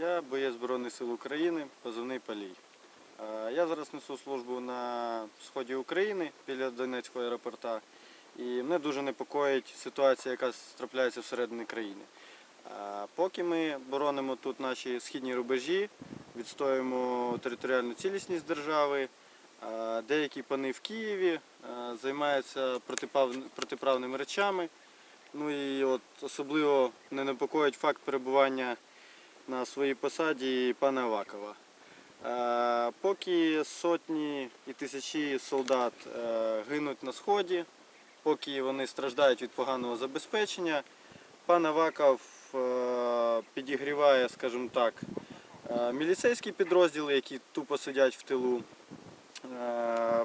Я боєць Збройних сил України, позивний Палій. Я зараз несу службу на сході України біля Донецького аеропорта. І мене дуже непокоїть ситуація, яка трапляється всередині країни. Поки ми боронимо тут наші східні рубежі, відстоюємо територіальну цілісність держави, деякі пани в Києві займаються протиправними речами. Ну і от особливо не непокоїть факт перебування на своїй посаді пана Авакова. Е, Поки сотні і тисячі солдат е, гинуть на сході, поки вони страждають від поганого забезпечення, пан Аваков е, підігріває, скажімо так, міліцейські підрозділи, які тупо сидять в тилу.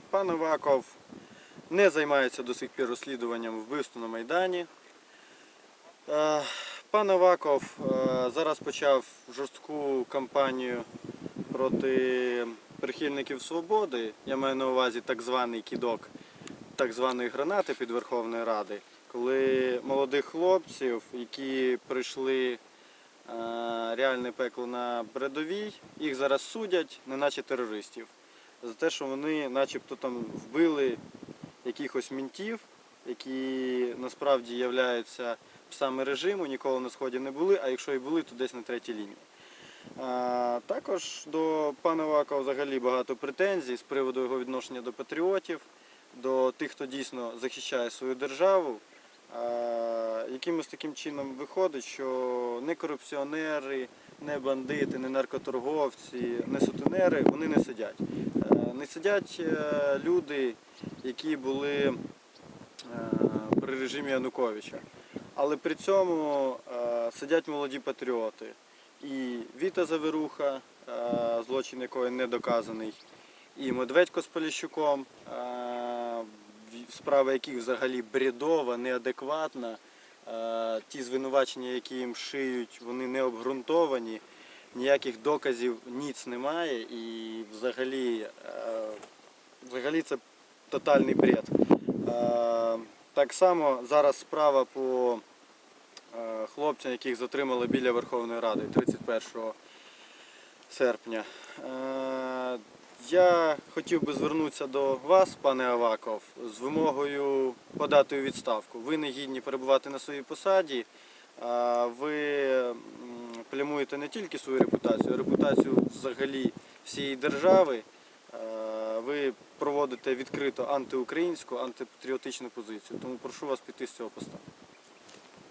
Пан Аваков не займається до сих пір розслідуванням вбивства на Майдані. Пан Аваков е, зараз почав жорстку кампанію проти прихильників свободи. Я маю на увазі так званий кідок так званої гранати під Верховною Ради, коли молодих хлопців, які прийшли е, реальне пекло на передовій, їх зараз судять, неначе терористів, за те, що вони начебто там вбили якихось мінтів, які насправді являються псами режиму, ніколи на сході не були, а якщо і були, то десь на третій лінії. Також до пана Вакова взагалі багато претензій з приводу його відношення до патріотів, до тих, хто дійсно захищає свою державу. Якимось таким чином виходить, що не корупціонери, не бандити, не наркоторговці, не сутенери, вони не сидять. Е, Не сидять е, люди, які були при режимі Януковича. Але при цьому е, сидять молоді патріоти. І Віта Заверуха, е, злочин якої не доказаний, і Медведько з Поліщуком, е, справа яких взагалі бредова, неадекватна. Е, Ті звинувачення, які їм шиють, вони не обґрунтовані, ніяких доказів ніц немає, і взагалі, е, взагалі це тотальний бред. Е, Так само зараз справа по е, хлопцям, яких затримали біля Верховної Ради 31 серпня. Е, Я хотів би звернутися до вас, пане Аваков, з вимогою подати у відставку. Ви не гідні перебувати на своїй посаді. а Ви плямуєте не тільки свою репутацію, а репутацію взагалі всієї держави. Ви проводите відкрито антиукраїнську, антипатріотичну позицію. Тому прошу вас піти з цього поста.